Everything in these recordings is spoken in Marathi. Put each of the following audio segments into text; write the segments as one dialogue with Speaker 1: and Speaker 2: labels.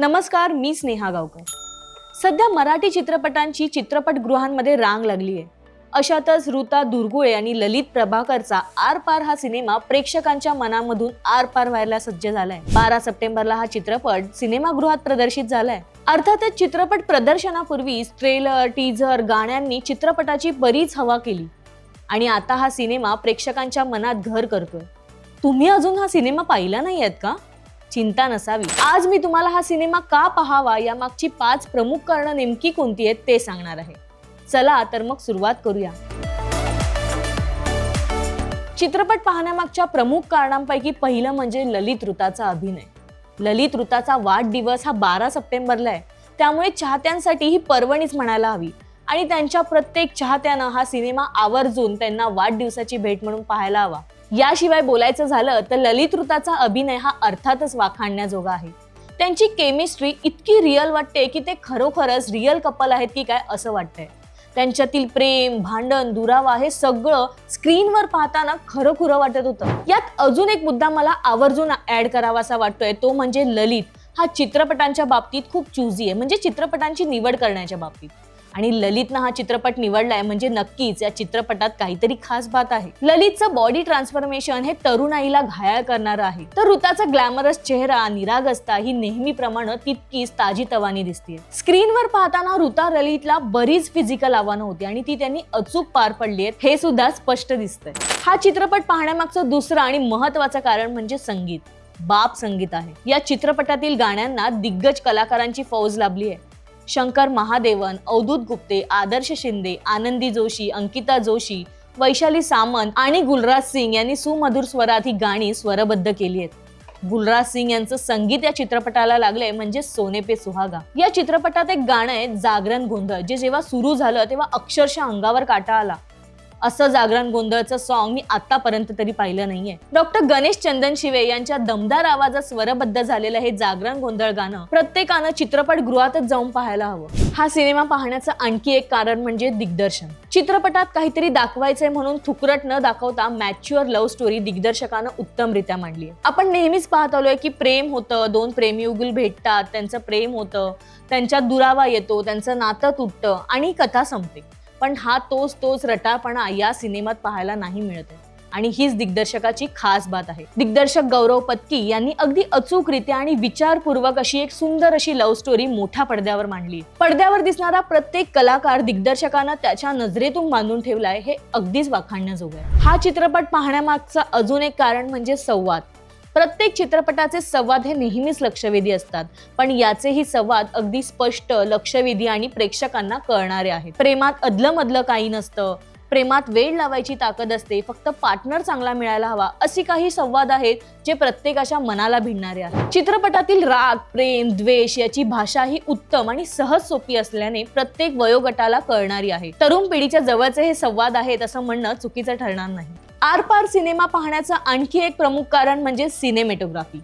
Speaker 1: नमस्कार मी स्नेहा गावकर. सध्या मराठी चित्रपटांची चित्रपटगृहांमध्ये रांग लागली आहे अशातच ऋता दुर्गुळे आणि ललित प्रभाकरचा आर पार हा सिनेमा प्रेक्षकांच्या मनामधून आर पार व्हायला सज्ज झालाय. बारा सप्टेंबरला हा चित्रपट सिनेमागृहात प्रदर्शित झालाय. अर्थातच चित्रपट प्रदर्शनापूर्वी ट्रेलर टीझर गाण्यांनी चित्रपटाची बरीच हवा केली. आणि आता हा सिनेमा प्रेक्षकांच्या मनात घर करतोय. तुम्ही अजून हा सिनेमा पाहिला नाही आहेत का? चिंता नसावी. आज मी तुम्हाला हा सिनेमा का पाहावा? यामागची पाच प्रमुख कारणं नेमकी कोणती आहेत ते सांगणार आहे. चला तर मग सुरुवात करूया. चित्रपट पाहण्यामागच्या प्रमुख कारणांपैकी पहिलं म्हणजे ललित ऋताचा अभिनय. ललित ऋताचा वाढदिवस हा बारा सप्टेंबरला आहे. त्यामुळे चाहत्यांसाठी ही पर्वणीच म्हणायला हवी. आणि त्यांच्या प्रत्येक चाहत्यानं हा सिनेमा आवर्जून त्यांना वाढदिवसाची भेट म्हणून पाहायला हवा. याशिवाय बोलायचं झालं तर ललित ऋताचा अभिनय हा अर्थातच वाखाणण्याजोगा आहे. त्यांची केमिस्ट्री इतकी रिअल वाटते की ते खरोखरच रिअल कपल आहेत की काय असं वाटतंय. त्यांच्यातील प्रेम भांडण दुरावा हे सगळं स्क्रीनवर पाहताना खरं वाटत होतं. यात अजून एक मुद्दा मला आवर्जून ऍड करावासा वाटतोय तो म्हणजे ललित. हा चित्रपटांच्या बाबतीत खूप चुजी आहे. म्हणजे चित्रपटांची निवड करण्याच्या बाबतीत. आणि ललितनं हा चित्रपट निवडलाय म्हणजे नक्कीच या चित्रपटात काहीतरी खास बात आहे. ललितचं बॉडी ट्रान्सफॉर्मेशन हे तरुणाईला घायाळ करणारं आहे. तर ऋताचा ग्लॅमरस चेहरा निरागस्ता ही नेहमीप्रमाणे तितकीच ताजी तवानी दिसते स्क्रीनवर पाहताना ऋता ललितला बरीच फिजिकल आव्हानं होती आणि ती त्यांनी अचूक पार पडली आहेत हे सुद्धा स्पष्ट दिसतंय. हा चित्रपट पाहण्यामागचं दुसरं आणि महत्वाचं कारण म्हणजे संगीत. बाप संगीत आहे. या चित्रपटातील गाण्यांना दिग्गज कलाकारांची फौज लाभली आहे. शंकर महादेवन अवधूत गुप्ते आदर्श शिंदे आनंदी जोशी अंकिता जोशी वैशाली सामंत आणि गुलराज सिंग यांनी सुमधुर स्वरात ही गाणी स्वरबद्ध केली आहेत. गुलराज सिंग यांचं संगीत या चित्रपटाला लागलंय म्हणजे सोने पे सुहागा. या चित्रपटात एक गाणं आहे जागरण गोंधळ जे जेव्हा सुरू झालं तेव्हा अक्षरशः अंगावर काटा आला. असं जागरण गोंधळचं सॉन्ग मी आतापर्यंत तरी पाहिलं नाहीये. डॉक्टर गणेश चंदन शिवे यांच्या दमदार आवाजात स्वरबद्ध झालेलं हे जागरण गोंधळ गाणं प्रत्येकानं चित्रपट गृहातच जाऊन पाहायला हवं. हा सिनेमा पाहण्याचं आणखी एक कारण म्हणजे दिग्दर्शन. चित्रपटात काहीतरी दाखवायचंय म्हणून थुकरट न दाखवता मॅच्युअर लव्ह स्टोरी दिग्दर्शकानं उत्तमरित्या मांडली आपण नेहमीच पाहत आलोय की प्रेम होतं दोन प्रेमी उगुल भेटतात त्यांचं प्रेम होतं त्यांच्यात दुरावा येतो त्यांचं नातं तुटतं आणि कथा संपते. पण हा तोच तोच रटापणा या सिनेमात पाहायला नाही मिळत आहे. आणि हीच दिग्दर्शकाची खास बात आहे. दिग्दर्शक गौरव पत्की यांनी अगदी अचूकरित्या आणि विचारपूर्वक अशी एक सुंदर अशी लव्ह स्टोरी मोठ्या पडद्यावर मांडली. पडद्यावर दिसणारा प्रत्येक कलाकार दिग्दर्शकानं त्याच्या नजरेतून बांधून ठेवलाय हे अगदीच वाखाणण्याजोगं आहे. हा चित्रपट पाहण्यामागचं अजून एक कारण म्हणजे संवाद. प्रत्येक चित्रपटाचे संवाद हे नेहमीच लक्षवेधी असतात. पण याचेही संवाद अगदी स्पष्ट लक्षवेधी आणि प्रेक्षकांना कळणारे आहेत. प्रेमात अदलं मधलं काही नसतं. प्रेमात वेळ लावायची ताकद असते. फक्त पार्टनर चांगला मिळायला हवा अशी काही संवाद आहेत जे प्रत्येकाच्या मनाला भिडणारे आहेत. चित्रपटातील राग प्रेम द्वेष याची भाषा ही उत्तम आणि सहज सोपी असल्याने प्रत्येक वयोगटाला कळणारी आहे. तरुण पिढीच्या जवळचे हे संवाद आहेत असं म्हणणं चुकीचं ठरणार नाही. आरपार सिनेमा पाहण्याचं आणखी एक प्रमुख कारण म्हणजे सिनेमेटोग्राफी.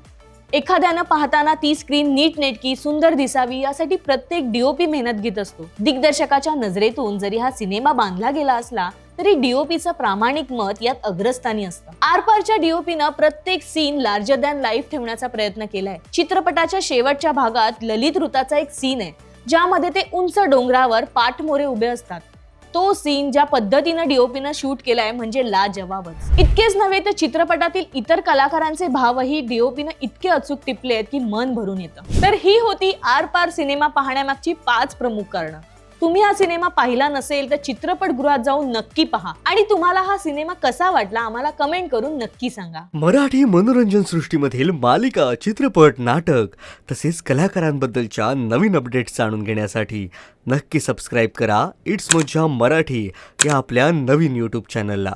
Speaker 1: एखाद्यानं पाहताना ती स्क्रीन नीट नेटकी सुंदर दिसावी यासाठी प्रत्येक डीओपी मेहनत घेत असतो. दिग्दर्शकाच्या नजरेतून जरी हा सिनेमा बांधला गेला असला तरी डीओपीचं प्रामाणिक मत यात अग्रस्थानी असतं. आरपारच्या डीओपीनं प्रत्येक सीन लार्जर दॅन लाईफ ठेवण्याचा प्रयत्न केलाय. चित्रपटाच्या शेवटच्या भागात ललित ऋताचा एक सीन आहे ज्यामध्ये ते उंच डोंगरावर पाठमोरे उभे असतात. तो सीन ज्या पद्धतीनं डीओपीनं शूट केलाय म्हणजे ला जवाबच इतकेच नव्हे तर चित्रपटातील इतर कलाकारांचे भावही डीओपीनं इतके अचूक टिपले आहेत की मन भरून येतं. तर ही होती आर पार सिनेमा पाहण्यामागची पाच प्रमुख कारणं. तुम्ही हा सिनेमा पाहिला नसेल तर चित्रपटगृहात जाऊन नक्की पहा. आणि तुम्हाला हा सिनेमा कसा वाटला आम्हाला कमेंट करून नक्की सांगा.
Speaker 2: मराठी मनोरंजन सृष्टीमधील मालिका चित्रपट नाटक तसेच कलाकारांबद्दलच्या नवीन अपडेट्स जाणून घेण्यासाठी नक्की सबस्क्राईब करा. इट्स मज्जा मराठी या आपल्या नवीन यूट्यूब चॅनलला